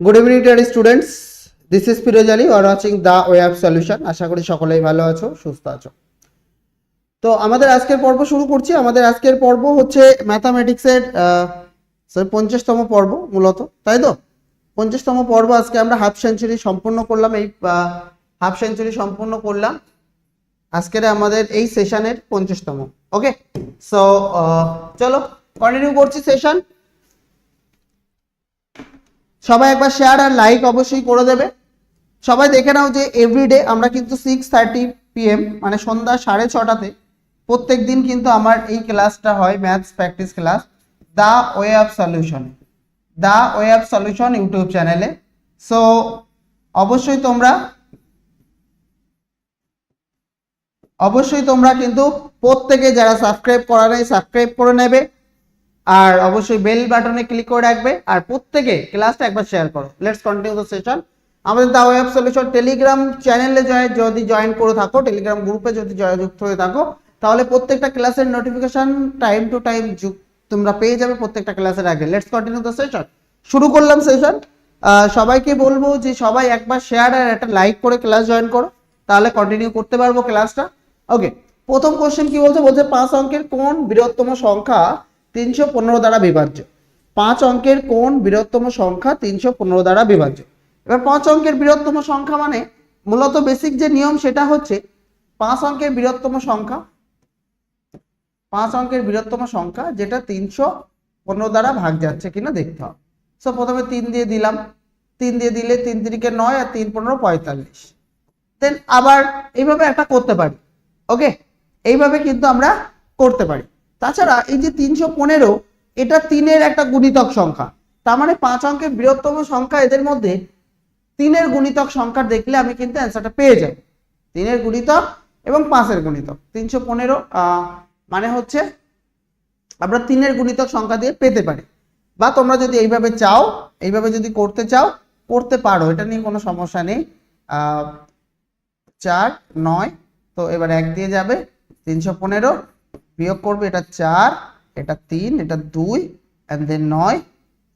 Good evening dear students this is Firoz Ali are watching the web solution আশা করি সকলেই ভালো আছো, সুস্থ আছো। তো আমাদের আজকের পর্ব শুরু করছি। আমাদের আজকের পর্ব হচ্ছে ম্যাথামেটিক্সের পঞ্চাশতম পর্ব মূলত, তাই তো? পঞ্চাশতম পর্ব আজকে আমরা হাফ সেঞ্চুরি সম্পূর্ণ করলাম, এই হাফ সেঞ্চুরি সম্পূর্ণ করলাম। আজকের আমাদের এই সেশনের পঞ্চাশতম ওকে সো চলো কন্টিনিউ করছি সেশন সবাই একবার শেয়ার আর লাইক অবশ্যই করে দেবে। সবাই দেখে নাও যে এভরিডে আমরা কিন্তু সিক্স থার্টি পিএম মানে সন্ধ্যা সাড়ে ছটাতে প্রত্যেক দিন কিন্তু আমার এই ক্লাসটা হয় maths practice class the way of solution the way of solution YouTube চ্যানেলে সো অবশ্যই তোমরা অবশ্যই তোমরা কিন্তু প্রত্যেকে যারা সাবস্ক্রাইব করা নেই সাবস্ক্রাইব করে নেবে। আর অবশ্যই বেল বাটনে ক্লিক করে রাখবে আর প্রত্যেকে ক্লাসটা একবার শেয়ার করো। লেটস কন্টিনিউ দ্য সেশন আমাদের দা ওয়েব সলিউশন টেলিগ্রাম চ্যানেলে যদি জয়েন করে থাকো টেলিগ্রাম গ্রুপে যদি যুক্ত হয়ে থাকো, তাহলে প্রত্যেকটা ক্লাসের নোটিফিকেশন টাইম টু টাইম তোমরা পেয়ে যাবে প্রত্যেকটা ক্লাসের আগে। লেটস কন্টিনিউ দ্য সেশন শুরু করলাম সেশন সবাইকে বলব যে সবাই একবার শেয়ার আর একটা লাইক করে ক্লাস জয়েন করো, তাহলে কন্টিনিউ করতে পারব ক্লাসটা ওকে প্রথম কোশ্চেন কি বলছে? বলছে পাঁচ অঙ্কের কোন বৃহত্তম সংখ্যা তিনশো পনেরো দ্বারা বিভাজ্য। পাঁচ অঙ্কের কোন বৃহত্তম সংখ্যা তিনশো পনেরো দ্বারা বিভাজ্য। এবার পাঁচ অঙ্কের বৃহত্তম সংখ্যা মানে মূলত বেসিক যে নিয়ম সেটা হচ্ছে পাঁচ অঙ্কের বৃহত্তম সংখ্যা, পাঁচ অঙ্কের বৃহত্তম সংখ্যা যেটা তিনশো পনেরো দ্বারা ভাগ যাচ্ছে কিনা দেখতে হবে। সো প্রথমে তিন দিয়ে দিলাম। তিন দিয়ে দিলে তিন তিরিকে নয় আর তিন পনেরো পঁয়তাল্লিশ। দেন আবার এইভাবে একটা করতে পারি। ওকে এইভাবে কিন্তু আমরা করতে পারি। তাছাড়া এই যে তিনশো পনেরো, এটা তিনের একটা গুণিতক সংখ্যা। তার মানে পাঁচ অঙ্কের বৃহত্তম সংখ্যা এদের মধ্যে তিনের গুণিতক সংখ্যা দেখলে আমি কিন্তু অ্যান্সারটা পেয়ে যাব। তিনের গুণিতক এবং পাঁচের গুণিতক। তিনশো পনেরো মানে হচ্ছে আমরা তিনের গুণিতক সংখ্যা দিয়ে পেতে পারি। বা তোমরা যদি এইভাবে চাও, এইভাবে যদি করতে চাও, করতে পারো। এটা নিয়ে কোনো সমস্যা নেই। চার, নয়, তো এবার এক দিয়ে যাবে। তিনশো পনেরো বিয়োগ করবে, এটা চার, এটা তিন, এটা দুই অ্যান্ড দেন নয়।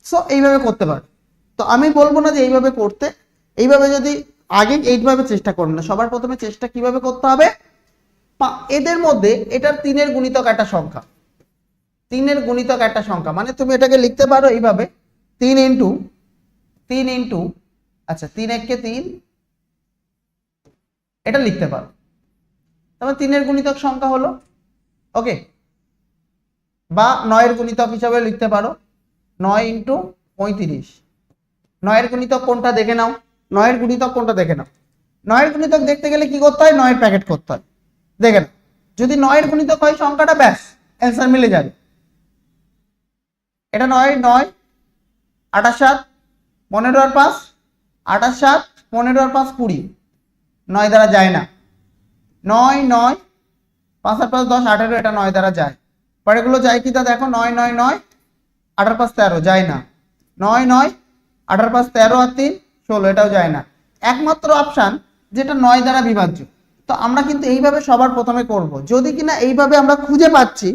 সো এইভাবে করতে পারো। তো আমি বলব না যে এইভাবে করতে। এইভাবে যদি আগে এইভাবে চেষ্টা করুন না, সবার প্রথমে চেষ্টা কীভাবে করতে হবে? এদের মধ্যে এটার তিনের গুণিতক একটা সংখ্যা। তিনের গুণিতক একটা সংখ্যা। মানে তুমি এটাকে লিখতে পারো এইভাবে। তিন ইন্টু তিন ইন্টু আচ্ছা তিন এককে তিন, এটা লিখতে পারো। তারপর তিনের গুণিতক সংখ্যা হলো ওকে বা নয়ের গুণিতক হিসাবে লিখতে পারো। নয় ইন্টু পঁয়ত্রিশ। নয়ের গুণিতক কোনটা দেখে নাও। নয়ের গুণিতক কোনটা দেখে নাও। নয়ের গুণিতক দেখতে গেলে কি করতে হয়? নয়ের প্যাকেট করতে হয়। দেখে নাও। যদি নয়ের গুণিতক হয়, সংখ্যাটা ব্যাস অ্যান্সার মিলে যাবে। এটা নয় নয়, আঠাশ সাত, পনেরো আর পাঁচ, আঠাশ সাত, পনেরো আর পাঁচ কুড়ি। নয় দ্বারা যায় না। নয় নয় পাঁচ আর পাঁচ দশ আঠেরো এটা নয় দ্বারা যায়। পরেগুলো যায় কি তা দেখো? নয় নয় নয়, আঠারো, পাঁচ, তেরো, যায় না। নয় নয়, আঠারো, পাঁচ, তেরো আর তিন, ষোলো, এটাও যায় না। একমাত্র অপশান যেটা নয় দ্বারা বিভাজ্য। তো আমরা কিন্তু এইভাবে সবার প্রথমে করব। যদি কিনা এইভাবে আমরা খুঁজে পাচ্ছি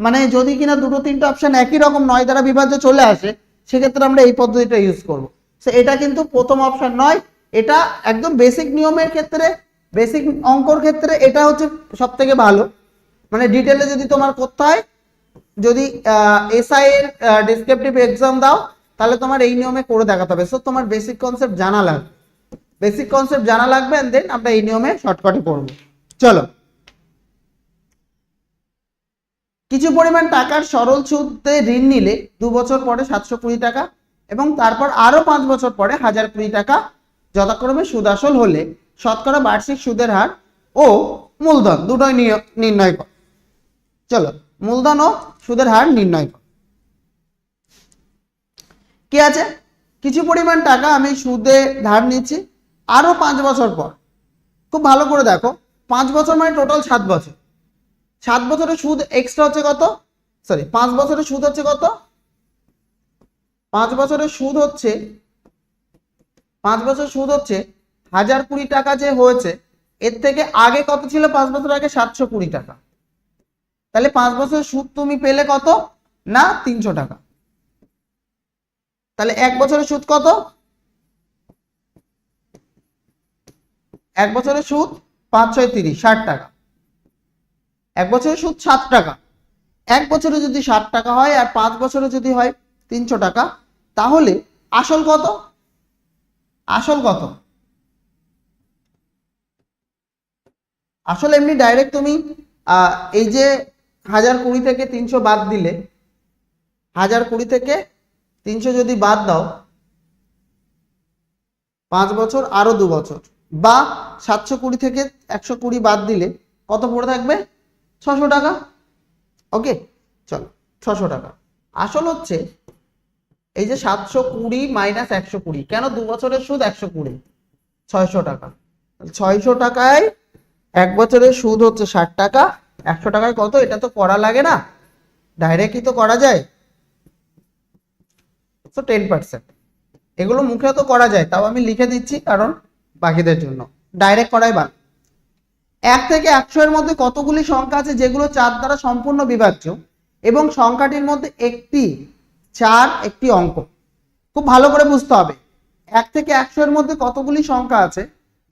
মানে যদি কিনা দুটো, তিনটে অপশান একই রকম নয় দ্বারা বিভাজ্য চলে আসে, সেক্ষেত্রে আমরা এই পদ্ধতিটা ইউজ করব। সো এটা কিন্তু প্রথম অপশান নয়। এটা একদম বেসিক নিয়মের ক্ষেত্রে বেসিক অঙ্কর ক্ষেত্রে এটা হচ্ছে সব থেকে ভালো। মানে ডিটেলে যদি তোমার করতে হয়, যদি এসআই এর ডিসক্রিপটিভ এক্সাম দাও, তাহলে তোমার এই নিয়মে করে দেখাতে হবে। সো তোমার বেসিক কনসেপ্ট জানা লাগবে বেসিক কনসেপ্ট জানা লাগবে এন্ড দেন আমরা এই নিয়মে শর্টকাটে করব চলো। কিছু পরিমাণ টাকার সরল সুদে ঋণ নিলে দু বছর পরে সাতশো কুড়ি টাকা এবং তারপর আরও পাঁচ বছর পরে হাজার কুড়ি টাকা যথাক্রমে সুদ আসল হলে শতকরা বার্ষিক সুদের হার ও মূলধন দুটোই নির্ণয় কর। চলো, মূলধন ও সুদের হার নির্ণয় কর। কি আছে? কিছু পরিমাণ টাকা আমি সুদে ধার নিচ্ছি, আরও পাঁচ বছর পর। খুব ভালো করে দেখো, পাঁচ বছর মানে টোটাল সাত বছর। সাত বছরের সুদ এক্সট্রা হচ্ছে কত? সরি পাঁচ বছরের সুদ হচ্ছে কত? পাঁচ বছরের সুদ হচ্ছে, পাঁচ বছর সুদ হচ্ছে হাজার কুড়ি টাকা যে হয়েছে, এর থেকে আগে কত ছিল? পাঁচ বছর আগে সাতশো কুড়ি টাকা। তাহলে পাঁচ বছর সুদ তুমি পেলে কত? না, তিনশো টাকা। তাহলে এক বছরের সুদ কত? এক বছরের সুদ পাঁচ ছয় তিরিশ, ষাট টাকা। এক বছরের সুদ সাত টাকা। এক বছরে যদি ষাট টাকা হয় আর পাঁচ বছরে যদি হয় তিনশো টাকা, তাহলে আসল কত? আসল কত? আসলে এমনি ডাইরেক্ট তুমি এই যে হাজার কুড়ি থেকে তিনশো বাদ দিলে, হাজার কুড়ি থেকে তিনশো যদি বাদ দাও, পাঁচ বছর, আরও দু বছর, বা সাতশো কুড়ি থেকে একশো কুড়ি বাদ দিলে, কত পড়ে থাকবে? ছশো টাকা। ওকে, চলো, ছশো টাকা। আসল হচ্ছে, এই যে সাতশো কুড়ি মাইনাস একশো কুড়ি, কেন দু বছরের সুদ একশো কুড়ি? ছয়শো টাকা। ছয়শো টাকায় এক বছরের সুদ হচ্ছে ষাট টাকা, একশো টাকায় কত? এটা তো করা লাগে না। ডাইরেক্টই তো করা যায়। তো টেন পার্সেন্ট এগুলো মুখে তো করা যায়, তাও আমি লিখে দিচ্ছি কারণ বাকিদের জন্য। ডাইরেক্ট করাই ভালো। এক থেকে একশো এর মধ্যে কতগুলি সংখ্যা আছে যেগুলো চার দ্বারা সম্পূর্ণ বিভাজ্য এবং সংখ্যাটির মধ্যে একটি চার, একটি অঙ্ক। খুব ভালো করে বুঝতে হবে। এক থেকে একশো এর মধ্যে কতগুলি সংখ্যা আছে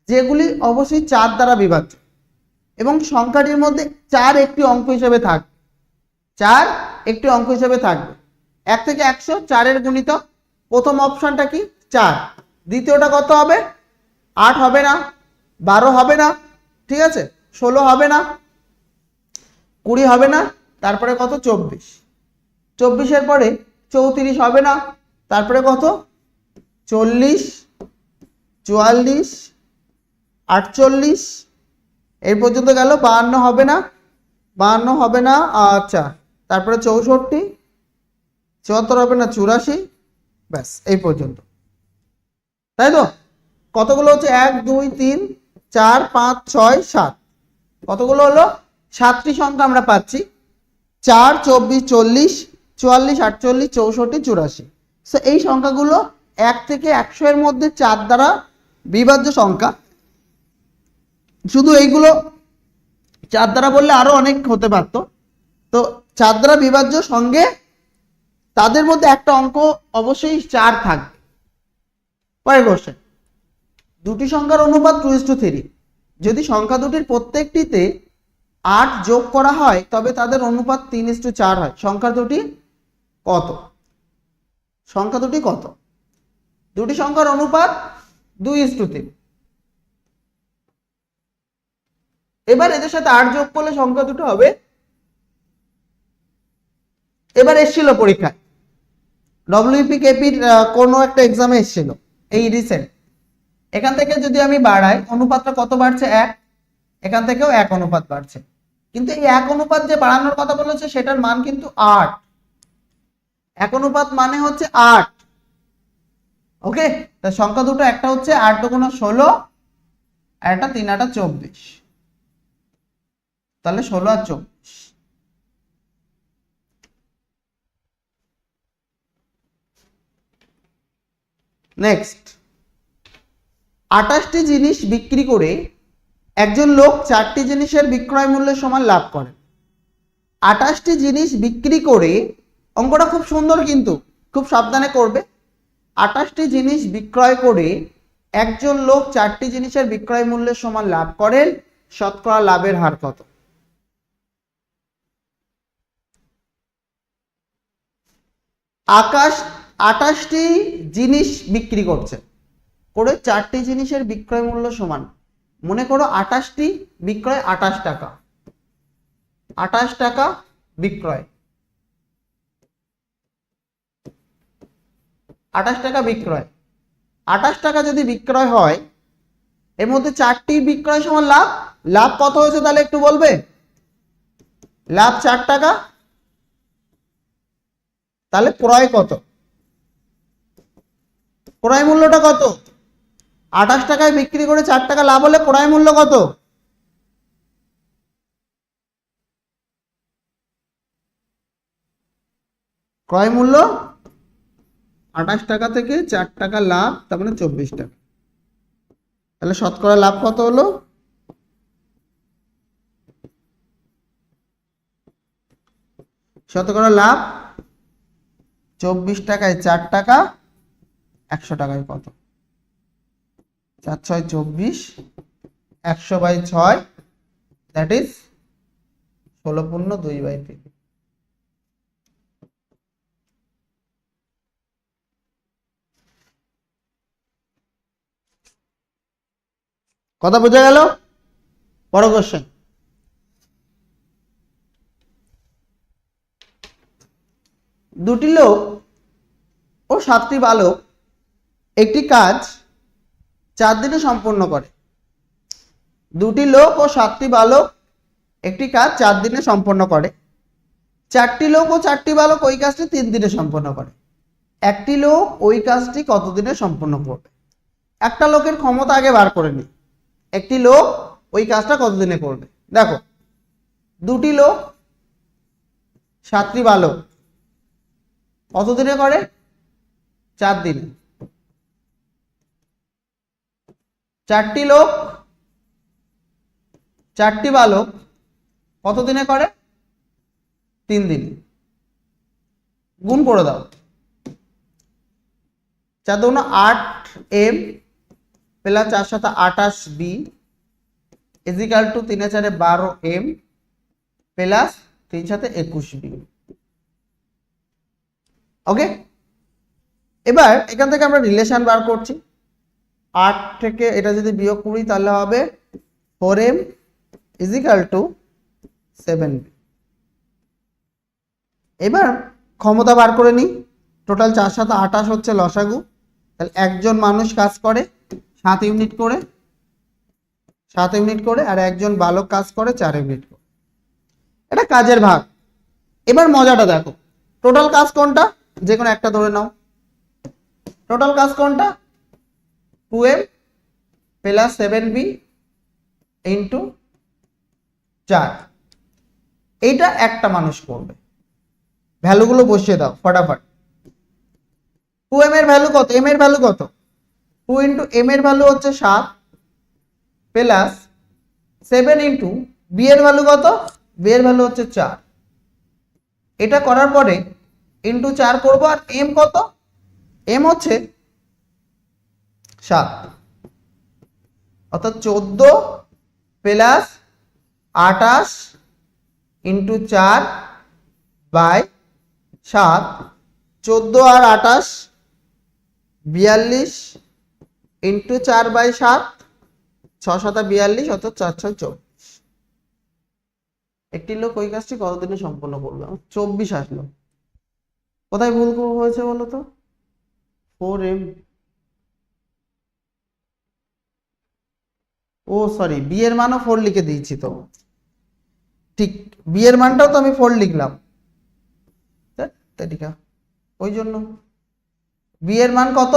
যেগুলি অবশ্যই চার দ্বারা বিভাজ্য? এবং সংখ্যাটির মধ্যে চার একটি অঙ্ক হিসেবে থাকবে চার একটি অঙ্ক হিসেবে থাকবে। এক থেকে একশো, চারের গুণিতক। প্রথম অপশনটা কি? চার। দ্বিতীয়টা কত হবে? আট হবে না। বারো হবে না। ঠিক আছে? ষোলো হবে না। কুড়ি হবে না। তারপরে কত? চব্বিশ। চব্বিশের পরে চৌত্রিশ হবে না। তারপরে কত? চল্লিশ, চুয়াল্লিশ, আটচল্লিশ এই পর্যন্ত গেল বাহান্ন হবে না, বাহান্ন হবে না আচ্ছা তারপরে চৌষট্টি, চুয়াত্তর হবে না, চুরাশি, ব্যাস, এই পর্যন্ত। তাই তো? কতগুলো হচ্ছে? এক, দুই, তিন, চার, পাঁচ, ছয়, সাত। কতগুলো হলো? সাতটি সংখ্যা আমরা পাচ্ছি। চার, চব্বিশ, চল্লিশ, চুয়াল্লিশ, আটচল্লিশ, চৌষট্টি, চুরাশি। সো এই সংখ্যাগুলো এক থেকে একশো এর মধ্যে চার দ্বারা বিভাজ্য সংখ্যা। শুধু এইগুলো চার দ্বারা বললে আরও অনেক হতে পারতো। তো চার দ্বারা বিভাজ্য সঙ্গে তাদের মধ্যে একটা অঙ্ক অবশ্যই চার থাকবে পরের কোশ্চেন দুটি সংখ্যার অনুপাত টু ইস টু থ্রি যদি সংখ্যা দুটির প্রত্যেকটিতে আট যোগ করা হয়, তবে তাদের অনুপাত তিন ইস টু চার হয়। সংখ্যা দুটি কত? সংখ্যা দুটি কত? দুটি সংখ্যার অনুপাত দুই ইস টু তিন এবার এদের সাথে আট যোগ করলে সংখ্যা দুটো হবে। এবার এসেছিল পরীক্ষায় ডব্লিউপি কেপির কোনো একটা এক্সামে এসেছিল, এই রিসেন্ট এখান থেকে যদি আমি বাড়াই, অনুপাতটা কত বাড়ছে? এক। এখান থেকেও এক অনুপাত বাড়ছে। কিন্তু এই এক অনুপাত যে বাড়ানোর কথা বলেছে, সেটার মান কিন্তু আট। এক অনুপাত মানে হচ্ছে আট। ওকে তা সংখ্যা দুটো, একটা হচ্ছে আট দুগুণ ষোলো, আর একটা তিন আটা চব্বিশ। তাহলে ষোলো আর চব্বিশ। নেক্সট আঠাশটি জিনিস বিক্রি করে একজন লোক চারটি জিনিসের বিক্রয় মূল্যের সমান লাভ করেন আঠাশটি জিনিস বিক্রি করে, অঙ্কটা খুব সুন্দর কিন্তু, খুব সাবধানে করবে। আঠাশটি জিনিস বিক্রয় করে একজন লোক চারটি জিনিসের বিক্রয় মূল্যের সমান লাভ করেন, শতকরা লাভের হার কত? আকাশ আঠাশটি জিনিস বিক্রি করছে। করে চারটি জিনিসের বিক্রয় মূল্য সমান। মনে করো আঠাশটি বিক্রয় আঠাশ টাকা। আঠাশ টাকা বিক্রয়। আঠাশ টাকা বিক্রয়। আঠাশ টাকা যদি বিক্রয় হয়, এর মধ্যে চারটি বিক্রয় সমান লাভ। লাভ কত হয়েছে তাহলে একটু বলবে? লাভ চার টাকা তাহলে ক্রয় কত? ক্রয় মূল্যটা কত? আঠাশ টাকায় বিক্রি করে চার টাকা লাভ হলে ক্রয় মূল্য কত? ক্রয় মূল্য আঠাশ টাকা থেকে চার টাকা লাভ, তার মানে চব্বিশ টাকা। তাহলে শতকরা লাভ কত হলো? শতকরা লাভ চব্বিশ টাকায় চার টাকা, একশো টাকায় কত? চার ছয় চব্বিশ, একশো বাই ছয় দ্যাট ইজ ষোলো পূর্ণ দুই বাই তিন। কথা বোঝা গেল? বড় কোশ্চেন দুটি লোক ও সাতটি বালক একটি কাজ চার দিনে সম্পন্ন করে। দুটি লোক ও সাতটি বালক একটি কাজ চার দিনে সম্পন্ন করে। চারটি লোক ও চারটি বালক ওই কাজটি তিন দিনে সম্পন্ন করে। একটি লোক ওই কাজটি কত দিনে সম্পন্ন করবে? একটা লোকের ক্ষমতা আগে বার করে নি। একটি লোক ওই কাজটা কত দিনে করবে? দেখো, দুটি লোক, সাতটি বালক কত দিনে করে? চার দিনে। চারটি লোক, চারটি বালক কত দিনে করে? তিন দিনে। গুণ করে দাও। চার দুগুণ আট এম প্লাস চার সাথে আঠাশ বি ইজিক্যাল টু তিনে চারে বারো এম প্লাস তিন সাথে একুশ বি। ওকে এবার এখান থেকে আমরা রিলেশন বার করছি। আট থেকে এটা যদি বিয়োগ করি তাহলে হবে four M is equal to seven এবার ক্ষমতা বার করে নিই। টোটাল চার সাথে আঠাশ হচ্ছে লসাগু। তাহলে একজন মানুষ কাজ করে, সাত ইউনিট করে, সাত ইউনিট করে আর একজন বালক কাজ করে, চার ইউনিট করে। এটা কাজের ভাগ। এবার মজাটা দেখো। টোটাল কাজ কোনটা? যে কোনো একটা ধরে নাও। টোটাল কাজ কোনটা? Two M plus seven B into চার। এইটা একটা মানুষ করবে। ভ্যালুগুলো বসিয়ে দাও, ফটাফট। টু এম এর ভ্যালু কত? এম এর ভ্যালু কত? টু ইন্টু এম এর ভ্যালু হচ্ছে সাত প্লাস সেভেন ইন্টু বি এর ভ্যালু কত? বি এর ভ্যালু হচ্ছে চার। এটা করার পরে ইন্টু চার করব আর এম কত? এম হচ্ছে সাত। অর্থাৎ চোদ্দ প্লাস আটাশ ইন্টু চার বাই সাত। চোদ্দ আর আটাশ বিয়াল্লিশ ইন্টু চার বাই সাত। ছ সাতা বিয়াল্লিশ, অর্থাৎ চার ছয় চব্বিশ। একটি লোক ওই কাজটি কতদিনে সম্পন্ন করবে? চব্বিশ আসলো। কোথায় ভুল হয়েছে বলো তো? ফোর এম ও সরি বি এর মানও ফোর লিখে দিয়েছি তো। ঠিক বি এর মানটাও তো আমি ফোর লিখলাম। ওই জন্য। বি এর মান কত?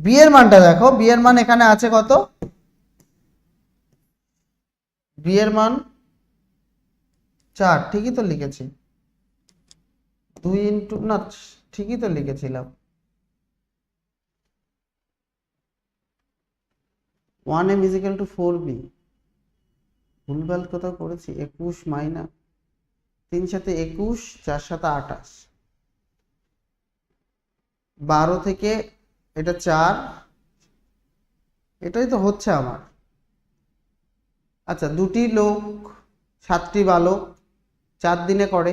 বি এর মানটা দেখো বি এর মান এখানে আছে কত? বি এর মান চার, ঠিকই তো লিখেছি। দুই ইন্টু, না, ঠিকই তো লিখেছিলাম। One M is equal to four B. ভুলভাল কোথাও করেছি, একুশ মাইনা তিন সাথে একুশ, চার সাথে আঠাশ। বারো থেকে এটা চার, এটাই তো হচ্ছে আমার। আচ্ছা দুটি লোক, সাতটি বালক, চার দিনে করে।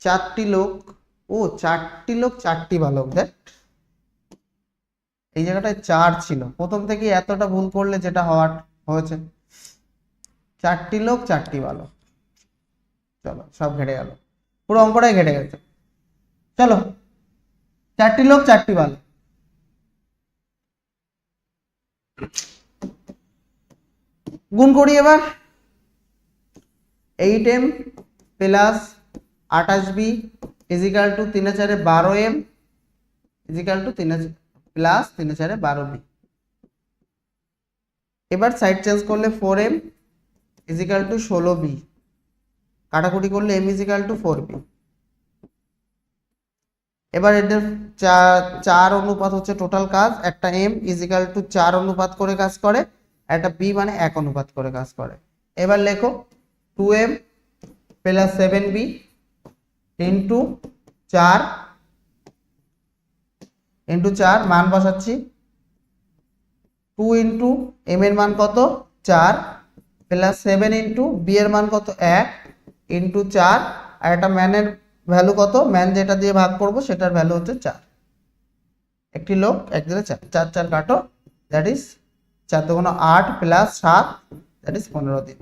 চারটি লোক, ও চারটি লোক, চারটি বালক, দেখ। এই জায়গাটায় চার ছিল। প্রথম থেকে এতটা ভুল করলে যেটা হওয়ার হয়েছে। চারটি লোক, চারটি বালক। চলো, সব ঘেটে গেল। পুরো অঙ্কটাই ঘেটে গেছে। চলো, চারটি লোক, চারটি বালক। গুণ করি এবার। এইট এম প্লাস আঠাশ বি ইজিক্যাল টু তিনে চারে বারো এম ইজিক্যাল টু তিনে প্লাস তিনে চারে বারো বি। এবার সাইড চেঞ্জ করলে four M is equal to ষোলো বি। কাটাকুটি করলে M is equal to four B. এবার এদের চার অনুপাত হচ্ছে টোটাল কাজ, একটা এম ইজিক্যাল টু চার অনুপাত করে কাজ করে, একটা বি মানে এক অনুপাত করে কাজ করে। এবার লেখো two M plus seven B into চার ইন্টু চার মান বসাচ্ছি। টু ইন্টু এম এর মান কত? চার, প্লাস সেভেন ইন্টু বি এর মান কত? এক, ইন্টু চার। আর একটা ম্যানের ভ্যালু কত? ম্যান যেটা দিয়ে ভাগ করব, সেটার ভ্যালু হচ্ছে চার। একটি লোক এক দিলে চার। চার চার কাটো দ্যাট ইজ চার দুগুণ আট প্লাস সাত দ্যাট ইজ পনেরো দিন।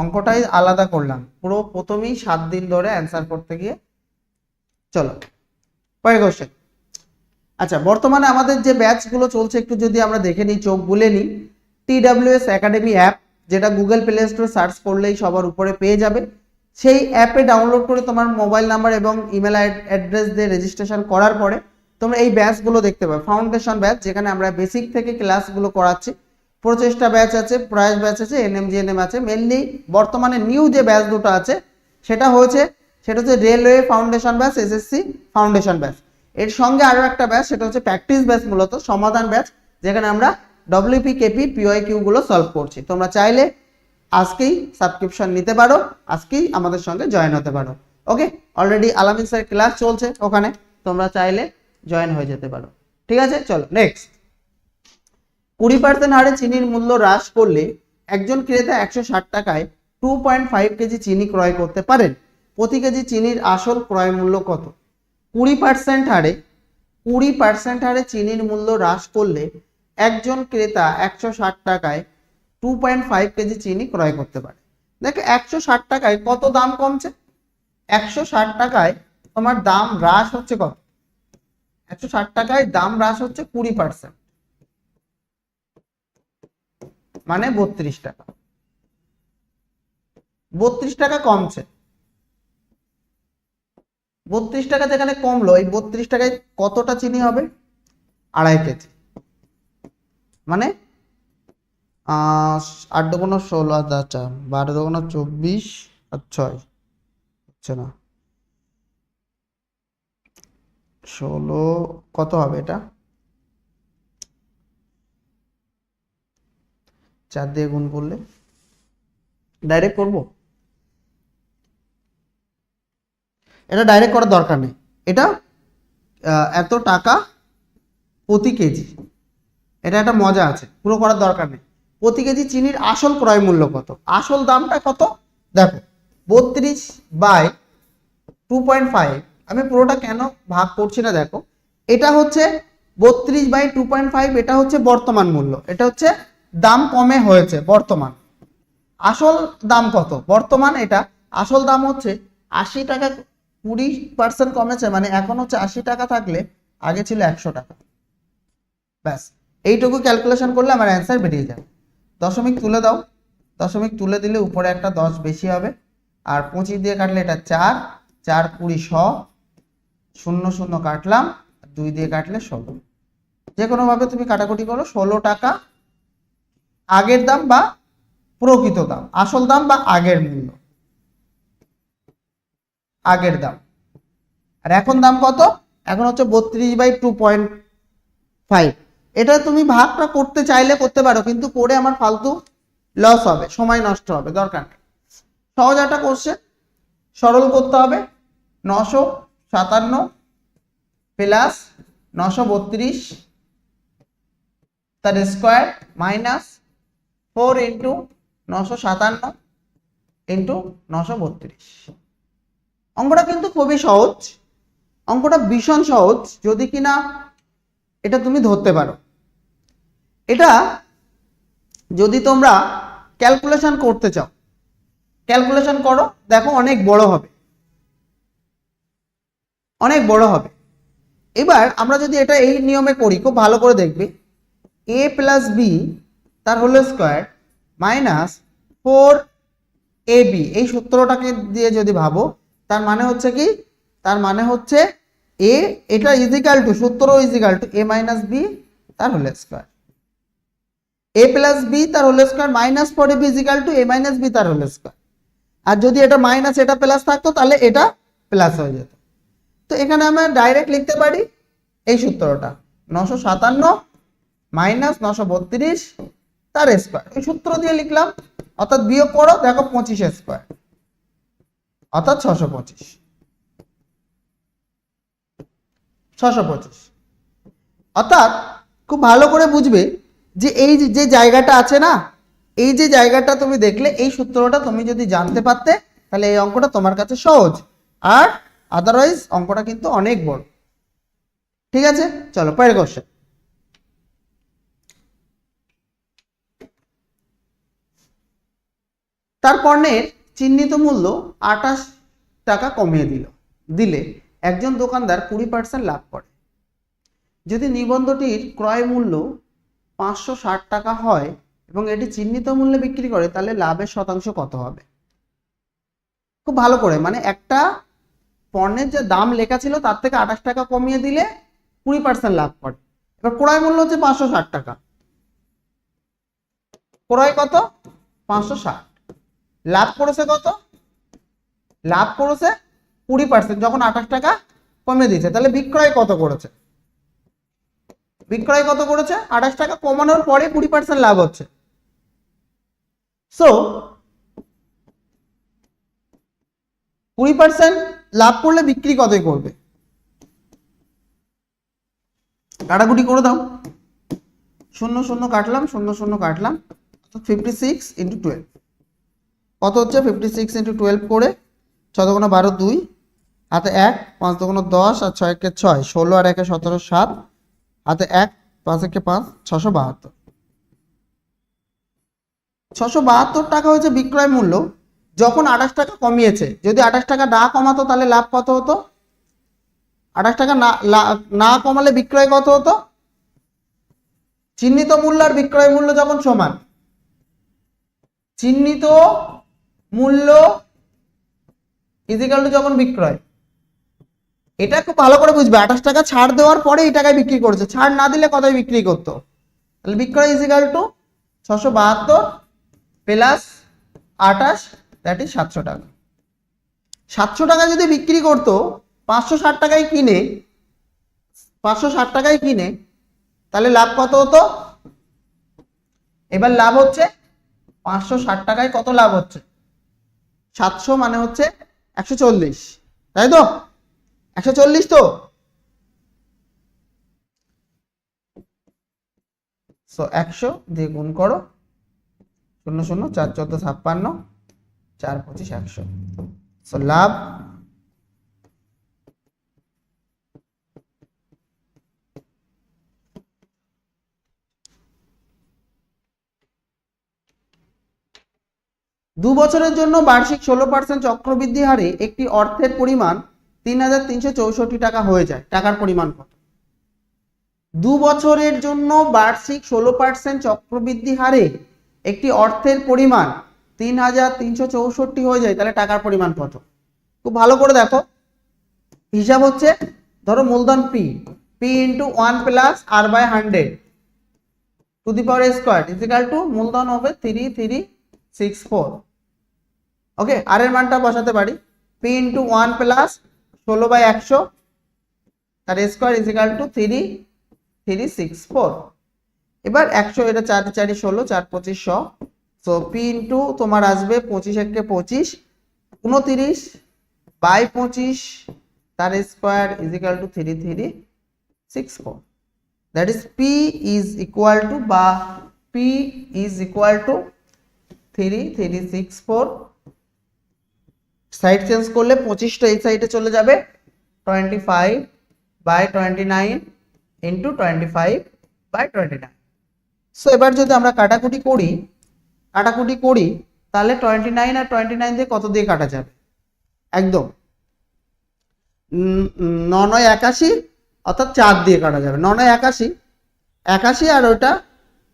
অঙ্কটাই আলাদা করলাম। পুরো প্রথমেই সাত দিন ধরে অ্যান্সার করতে গিয়ে চলো। পরের কোশ্চেন আচ্ছা বর্তমানে আমাদের যে ব্যাচগুলো চলছে, একটু যদি আমরা দেখে নিই, চোখ বুলে নিই টি টিডাব্লিউএস একাডেমি অ্যাপ যেটা গুগল প্লে স্টোরে সার্চ করলেই সবার উপরে পেয়ে যাবে। সেই অ্যাপে ডাউনলোড করে তোমার মোবাইল নাম্বার এবং ইমেল অ্যাড্রেস দিয়ে রেজিস্ট্রেশন করার পরে তোমরা এই ব্যাচগুলো দেখতে পাবে। ফাউন্ডেশন ব্যাচ যেখানে আমরা বেসিক থেকে ক্লাসগুলো করাচ্ছি। প্রচেষ্টা ব্যাচ আছে প্রয়াস ব্যাচ আছে এনএম জিএনএম আছে। মেনলি বর্তমানে নিউ যে ব্যাচ দুটো আছে, সেটা হয়েছে, সেটা হচ্ছে railway foundation batch SSC foundation batch এর সঙ্গে আরও একটা ব্যাচ সেটা হচ্ছে প্র্যাকটিস ব্যাচ মূলত, সমাধান ব্যাচ যেখানে আমরা ডব্লিউপি কেপি পিওয়াই কিউগুলো সলভ করছি। তোমরা চাইলে আজকেই সাবস্ক্রিপশন নিতে পারো, আজকেই আমাদের সঙ্গে জয়েন হতে পারো। Okay already Alamin sir class চলছে ওখানে, তোমরা চাইলে জয়েন হয়ে যেতে পারো। ঠিক আছে, চলো নেক্সট কুড়ি পার্সেন্ট হারে চিনির মূল্য হ্রাস করলে একজন ক্রেতা একশো ষাট টাকায় টু পয়েন্ট ফাইভ কেজি চিনি ক্রয় করতে পারেন। প্রতি কেজি চিনির আসল ক্রয় মূল্য কত? কুড়ি পার্সেন্ট হারে, কুড়ি পার্সেন্ট হারে চিনির মূল্য হ্রাস করলে একজন ক্রেতা একশো ষাট টাকায় টু পয়েন্ট ফাইভ কেজি চিনি ক্রয় করতে পারে। দেখো একশো ষাট টাকায় কত দাম কমছে? একশো ষাট টাকায় তোমার দাম হ্রাস হচ্ছে কত? একশো ষাট টাকায় দাম হ্রাস হচ্ছে কুড়ি পার্সেন্ট মানে বত্রিশ টাকা। বত্রিশ টাকা কমছে। বত্রিশ টাকা যেখানে কমলো, এই বত্রিশ টাকায় কতটা চিনি হবে? আড়াই কেজি। মানে আট দুগুণ ষোলো আচ্ছা বারো দুগুণ চব্বিশ আর ছয়। হচ্ছে না। ষোলো, কত হবে এটা? চার দিয়ে গুণ করলে ডাইরেক্ট করব? এটা ডাইরেক্ট করার দরকার নেই। এটা এত টাকা প্রতি কেজি। এটা একটা মজা আছে, পুরো করার দরকার নেই। প্রতি কেজি চিনির আসল ক্রয় মূল্য কত? আসল দামটা কত? দেখো, বত্রিশ বাই টু পয়েন্ট ফাইভ, আমি পুরোটা কেন ভাগ করছি না দেখো, এটা হচ্ছে বত্রিশ বাই টু পয়েন্ট ফাইভ, এটা হচ্ছে বর্তমান মূল্য। এটা হচ্ছে দাম কমে হয়েছে বর্তমান। আসল দাম কত? বর্তমান এটা, আসল দাম হচ্ছে আশি টাকা কুড়ি পার্সেন্ট কমেছে মানে এখন হচ্ছে আশি টাকা থাকলে আগে ছিল একশো টাকা। ব্যাস, এইটুকু ক্যালকুলেশন করলে আমার অ্যান্সার বেরিয়ে যাবে। দশমিক তুলে দাও। দশমিক তুলে দিলে উপরে একটা দশ বেশি হবে। আর পঁচিশ দিয়ে কাটলে এটা চার চার কুড়ি শ, শূন্য শূন্য কাটলাম, দুই দিয়ে কাটলে ষোলো। যে কোনোভাবে তুমি কাটাকুটি করো, ষোলো টাকা আগের দাম বা প্রকৃত দাম, আসল দাম বা আগের মূল্য? আগের দাম। আর এখন দাম কত? এখন হচ্ছে বত্রিশ বাই টু পয়েন্ট ফাইভ এটা তুমি ভাগটা করতে চাইলে করতে পারো, কিন্তু করে আমার ফালতু লস হবে, সময় নষ্ট হবে, দরকার সহজ একটা কোশ্চেন সরল করতে হবে, নশো সাতান্ন প্লাস নশো বত্রিশ, তার স্কোয়ার মাইনাস ফোর ইন্টু নশো সাতান্ন ইন্টু নশো বত্রিশ। অঙ্কটা কিন্তু খুবই সহজ। অঙ্কটা ভীষণ সহজ, যদি কিনা এটা তুমি ধরতে পারো। এটা যদি তোমরা ক্যালকুলেশন করতে চাও ক্যালকুলেশন করো, দেখো অনেক বড় হবে। অনেক বড় হবে। এবার আমরা যদি এটা এই নিয়মে করি, খুব ভালো করে দেখবে। এ প্লাস বি তার whole square minus four A B. এই সূত্রটাকে দিয়ে যদি ভাবো, তার মানে হচ্ছে কি? তার মানে হচ্ছে এ, এটা ইজিক্যাল টু সূত্র equal to A minus B, তার whole square. A plus B, তার whole square minus four A B equal to A minus B, তার হোল স্কোয়ার। আর যদি এটা মাইনাস, এটা প্লাস থাকতো, তাহলে এটা প্লাস হয়ে যেত। তো এখানে আমরা ডাইরেক্ট লিখতে পারি এই সূত্রটা। নশো সাতান্ন মাইনাস নশো বত্রিশ তার স্কোয়ার এই সূত্র দিয়ে লিখলাম, অর্থাৎ বিয়োগ করো, দেখো পঁচিশ স্কোয়ার অর্থাৎ ছশো পঁচিশ। ছশো পঁচিশ। অর্থাৎ খুব ভালো করে বুঝবে যে এই যে- জায়গাটা আছে না, এই যে জায়গাটা তুমি দেখলে, এই সূত্রটা তুমি যদি জানতে পারতে, তাহলে এই অঙ্কটা তোমার কাছে সহজ। আর আদারওয়াইজ অঙ্কটা কিন্তু অনেক বড়। ঠিক আছে? চলো, পরের কোশ্চেন তার পণ্যের চিহ্নিত মূল্য আঠাশ টাকা কমিয়ে দিল। দিলে একজন দোকানদার কুড়ি পার্সেন্ট লাভ করে। যদি নিবন্ধটির ক্রয় মূল্য পাঁচশো ষাট টাকা হয় এবং এটি চিহ্নিত মূল্যে বিক্রি করে, তাহলে লাভের শতাংশ কত হবে? খুব ভালো করে মানে একটা পণ্যের যে দাম লেখা ছিল, তার থেকে আঠাশ টাকা কমিয়ে দিলে কুড়ি পার্সেন্ট লাভ করে। এবার ক্রয় মূল্য হচ্ছে পাঁচশো ষাট টাকা। ক্রয় কত? পাঁচশো ষাট। লাভ করেছে কত? লাভ করেছে কুড়ি পার্সেন্ট যখন আঠাশ টাকা কমে দিয়েছে। তাহলে বিক্রয় কত করেছে? বিক্রয় কত করেছে? আঠাশ টাকা কমানোর পরে কুড়ি পার্সেন্ট লাভ হচ্ছে। সো কুড়ি পার্সেন্ট লাভ করলে বিক্রি কতই করবে? কাটাকুটি করে দাও। শূন্য শূন্য কাটলাম, শূন্য শূন্য কাটলাম। ফিফটি সিক্স ইন্টু টুয়েলভ কত হচ্ছে? ফিফটি সিক্স ইন্টু টুয়েলভ করে ছ দোকানো বারো দুই, হাতে এক, পাঁচ দোকানো দশ, আর ছয় একে ছয়, ষোলো আর একে সতেরো সাত, হাতে এক, পাঁচ একে পাঁচ, ছশো বাহাত্তর। ছশো বাহাত্তর টাকা হচ্ছে বিক্রয় মূল্য। যখন আঠাশ টাকা কমিয়েছে, যদি আঠাশ টাকা না কমাতো, তাহলে লাভ কত হতো? আঠাশ টাকা না না কমালে বিক্রয় কত হতো? চিহ্নিত মূল্য আর বিক্রয় মূল্য যখন সমান, চিহ্নিত মূল্য ইজিক্যাল টু যখন বিক্রয়, এটা খুব ভালো করে বুঝবে। আঠাশ টাকা ছাড় দেওয়ার পরে এই টাকায় বিক্রি করেছে। ছাড় না দিলে কতই বিক্রি করতো? তাহলে বিক্রয় ইজিক্যাল টু ছশো বাহাত্তর প্লাস আঠাশ দ্যাট ইজ সাতশো টাকা। সাতশো টাকা যদি বিক্রি করতো, পাঁচশো ষাট টাকায় কিনে, পাঁচশো ষাট টাকায় কিনে, তাহলে লাভ কত হতো? এবার লাভ হচ্ছে, পাঁচশো ষাট টাকায় কত লাভ হচ্ছে? সাতশো মানে হচ্ছে একশো চল্লিশ। তাই তো? একশো চল্লিশ তো? একশো দিয়ে গুণ করো। শূন্য শূন্য, চার চোদ্দ, ছাপ্পান্ন, চার পঁচিশ, একশো। সো লাভ দু বছরের জন্য বার্ষিক ষোলো পার্সেন্ট চক্রবৃদ্ধি হারে একটি অর্থের পরিমাণ তিন হাজার তিনশো চৌষট্টি টাকা হয়ে যায়। টাকার পরিমাণ কত? দু বছরের জন্য বার্ষিক ষোলো পার্সেন্ট চক্রবৃদ্ধি হারে একটি অর্থের পরিমাণ তিন হাজার তিনশো চৌষট্টি হয়ে যায়, তাহলে টাকার পরিমাণ কত? খুব ভালো করে দেখো। হিসাব হচ্ছে, ধরো মূলধন P P into one plus R by hundred to the power square is equal to মূলধন হবে three three six four okay R এর মানটা বসাতে পারি। পি ইন্টু ওয়ান প্লাস ষোলো বাই একশো, তার square is equal to three three six four এবার একশো, এটা চার, চারি, ষোলো, চার, পঁচিশ শ সো পি ইন্টু তোমার আসবে পঁচিশ একে পঁচিশ, উনতিরিশ বাই পঁচিশ, তার square is equal to three three six four that is P is equal to বা P is equal to three three six four side change করলে পঁচিশটা এই সাইডে চলে যাবে। Twenty five by twenty nine into twenty five by twenty nine so এবার যদি আমরা কাটাকুটি করি কাটাকুটি করি, তাহলে টোয়েন্টি নাইন আর টোয়েন্টি নাইন দিয়ে কত দিয়ে কাটা যাবে? একদম। ন নয় একাশি, অর্থাৎ চার দিয়ে কাটা যাবে। ন নয় একাশি একাশি আর ওটা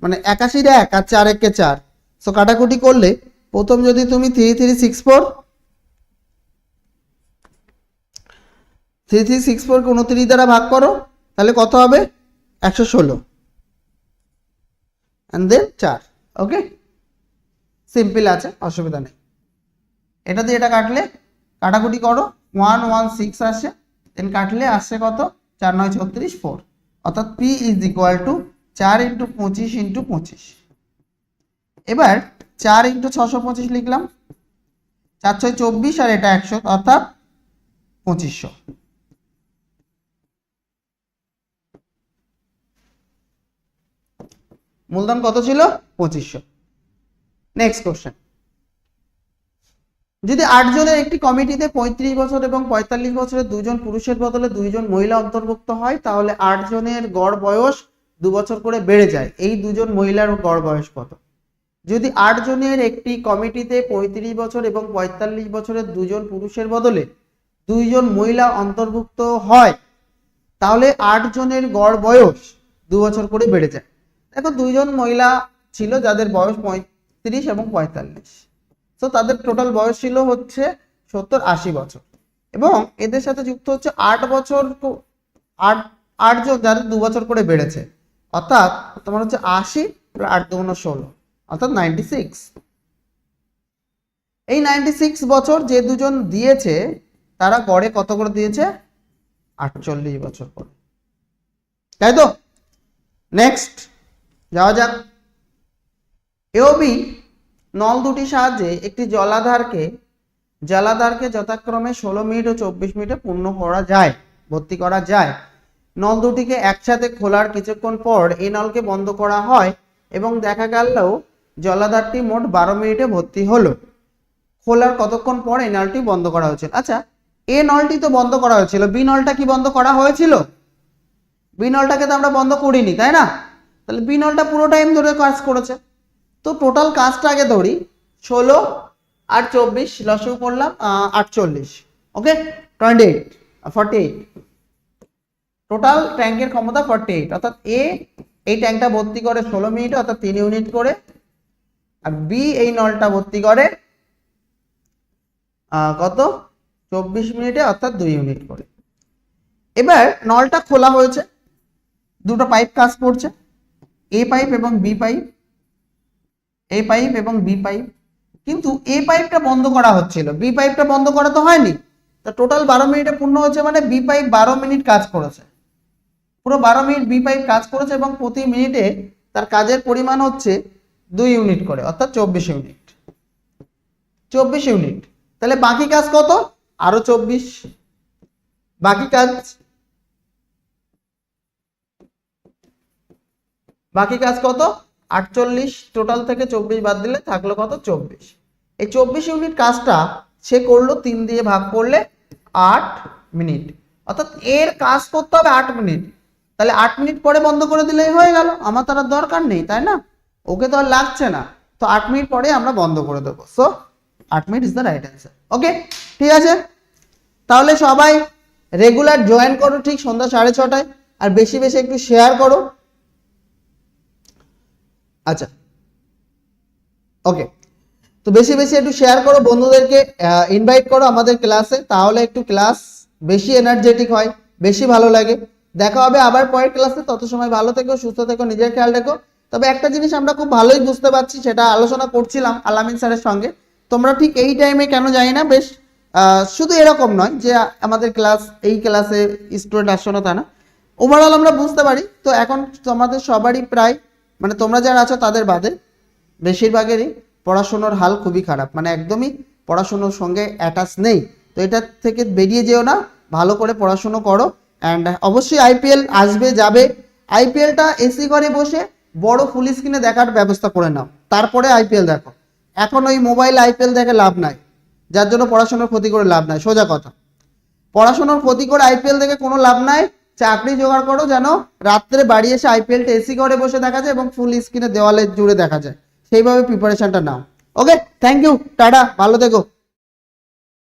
মানে একাশির এক আর চার একে চার। সো কাটাকুটি করলে প্রথম যদি তুমি three three six four three three six ফোরকে উনত্রিশ দ্বারা ভাগ করো, তাহলে কত হবে? একশো ষোলো। অ্যান্ড দেন চার ওকে সিম্পল আছে, অসুবিধা নেই। এটা দিয়ে এটা কাটলে, কাটাকুটি করো ওয়ান ওয়ান সিক্স আসে দেন কাটলে আসছে কত? চার নয় ছত্রিশ ফোর অর্থাৎ পি ইজ ইকুয়াল টু চার ইন্টু পঁচিশ ইন্টু পঁচিশ। এবার চার ইন্টু ছশো পঁচিশ লিখলাম। চার ছয় চব্বিশ আর এটা একশো, অর্থাৎ পঁচিশশো। মূলধন কত ছিল? পঁচিশশো। নেক্সট কোশ্চেন যদি আট জনের একটি কমিটিতে পঁয়ত্রিশ বছর এবং পঁয়তাল্লিশ বছরের দুজন পুরুষের বদলে দুইজন মহিলা অন্তর্ভুক্ত হয়, তাহলে আট জনের গড় বয়স দু বছর করে বেড়ে যায়। এই দুজন মহিলার গড় বয়স কত? যদি আট জনের একটি কমিটিতে পঁয়ত্রিশ বছর এবং পঁয়তাল্লিশ বছরের দুজন পুরুষের বদলে দুইজন মহিলা অন্তর্ভুক্ত হয়, তাহলে আট জনের গড় বয়স দু বছর করে বেড়ে যায়। দেখো, দুইজন মহিলা ছিল যাদের বয়স পঁয়ত্রিশ এবং পঁয়তাল্লিশ। তো তাদের টোটাল বয়স ছিল হচ্ছে সত্তর আশি বছর। এবং এদের সাথে যুক্ত হচ্ছে আট বছর আট আটজন যাদের দু বছর করে বেড়েছে। অর্থাৎ তোমার হচ্ছে আশি আট দুগুণ ষোলো। অর্থাৎ নাইনটি সিক্স এই নাইনটি সিক্স বছর যে দুজন দিয়েছে, তারা গড়ে কত করে দিয়েছে? আটচল্লিশ বছর করে। তাই তো? নেক্সট যাওয়া যাক। এওবি নল দুটি সাহায্যে একটি জলাধারকে জলাধারকে যথাক্রমে ষোলো মিনিট ও চব্বিশ মিনিটে পূর্ণ করা যায়, ভর্তি করা যায়। নল দুটিকে একসাথে খোলার কিছুক্ষণ পর এই নলকে বন্ধ করা হয় এবং দেখা গেল জলাধারটি মোট বারো মিনিটে ভর্তি হলো। খোলার কতক্ষণ পর এই নলটি বন্ধ করা হয়েছিল? আচ্ছা এ নলটি তো বন্ধ করা হয়েছিল। বি নলটা কি বন্ধ করা হয়েছিল? বি নলটাকে তো আমরা বন্ধ করিনি, তাই না? তাহলে বি নলটা পুরো টাইম ধরে কাজ করেছে। তো টোটাল কাজটা আগে ধরি, ষোলো আর চব্বিশ, লসও করলাম আটচল্লিশ। Okay? Twenty eight forty eight total ট্যাঙ্কের ক্ষমতা ফর্টি এইট অর্থাৎ এ, এই ট্যাঙ্কটা ভর্তি করে ষোলো মিনিট, অর্থাৎ তিন ইউনিট করে আর বি এই নলটা ভর্তি করে কত? চব্বিশ মিনিটে, অর্থাৎ দুই ইউনিট করে। এবার নলটা খোলা হয়েছে, দুটো পাইপ কাজ করছে এ পাইপ এবং বি পাইপ এ পাইপ এবং বি পাইপ কিন্তু এ পাইপটা বন্ধ করা হচ্ছিল। বি পাইপটা বন্ধ করা তো হয়নি। তা টোটাল বারো মিনিটে পূর্ণ হয়েছে মানে বি পাইপ বারো মিনিট কাজ করেছে। পুরো বারো মিনিট বি পাইপ কাজ করেছে এবং প্রতি মিনিটে তার কাজের পরিমাণ হচ্ছে দুই ইউনিট করে, অর্থাৎ চব্বিশ ইউনিট। চব্বিশ ইউনিট। তাহলে বাকি কাজ কত? আরও চব্বিশ। বাকি কাজ? বাকি কাজ কত? আটচল্লিশ। টোটাল থেকে চব্বিশ বাদ দিলে থাকল কত? চব্বিশ। এই চব্বিশ ইউনিট কাজটা সে করল তিন দিয়ে ভাগ করলে আট মিনিট। অর্থাৎ এর কাজ করতে হবে আট মিনিট। তাহলে আট মিনিট পরে বন্ধ করে দিলেই হয়ে গেল। আমার তার দরকার নেই, তাই না? ওকে তো আর লাগছে না। তো আট মিনিট পরে আমরা বন্ধ করে দেবো। সো আট minute is the right answer okay ঠিক আছে? তাহলে সবাই রেগুলার জয়েন করো ঠিক সন্ধ্যা সাড়ে ছটায়। আর বেশি বেশি একটু শেয়ার করো। আচ্ছা। ওকে তো বেশি বেশি একটু শেয়ার করো বন্ধুদেরকে। ইনভাইট করো আমাদের ক্লাসে তাহলে একটু ক্লাস বেশি এনার্জেটিক হয়, বেশি ভালো লাগে। দেখা হবে আবার পরের ক্লাসে তত সময় ভালো থেকো, সুস্থ থেকো, নিজের খেয়াল রেখো। তবে একটা জিনিস আমরা খুব ভালোই বুঝতে পারছি, সেটা আলোচনা করছিলাম আলামিন স্যারের সঙ্গে। তোমরা ঠিক এই টাইমে কেন জানি না? বেশ শুধু এরকম নয় যে আমাদের ক্লাস এই ক্লাসে স্টুডেন্ট আসছো না তা না। ওভারঅল আমরা বুঝতে পারি। তো এখন তোমাদের সবারই প্রায় মানে তোমরা যারা আছো তাদের বাদে, বেশিরভাগেরই পড়াশোনার হাল খুবই খারাপ। মানে একদমই পড়াশোনার সঙ্গে অ্যাটাচ নেই। তো এটা থেকে বেরিয়ে যেও না, ভালো করে পড়াশুনো করো। অ্যান্ড অবশ্যই আইপিএল আসবে, যাবে। আইপিএলটা এসি ঘরে বসে বড় ফুল স্ক্রিনে দেখার ব্যবস্থা করে নাও। তারপরে আইপিএল দেখো। এখন ওই মোবাইল আইপিএল দেখে লাভ নাই। যার জন্য পড়াশোনার ক্ষতি করে লাভ নাই। সোজা কথা। পড়াশোনার ক্ষতি করে আইপিএল দেখে কোনো লাভ নাই। চাকরি জোগাড় করো যেন রাত্রে বাড়ি এসে আইপিএলটা এসি ঘরে বসে দেখা যায় এবং ফুল স্ক্রিনে দেওয়ালে জুড়ে দেখা যায়। সেইভাবে প্রিপারেশনটা নাও। Okay thank you tata. ভালো থেকো।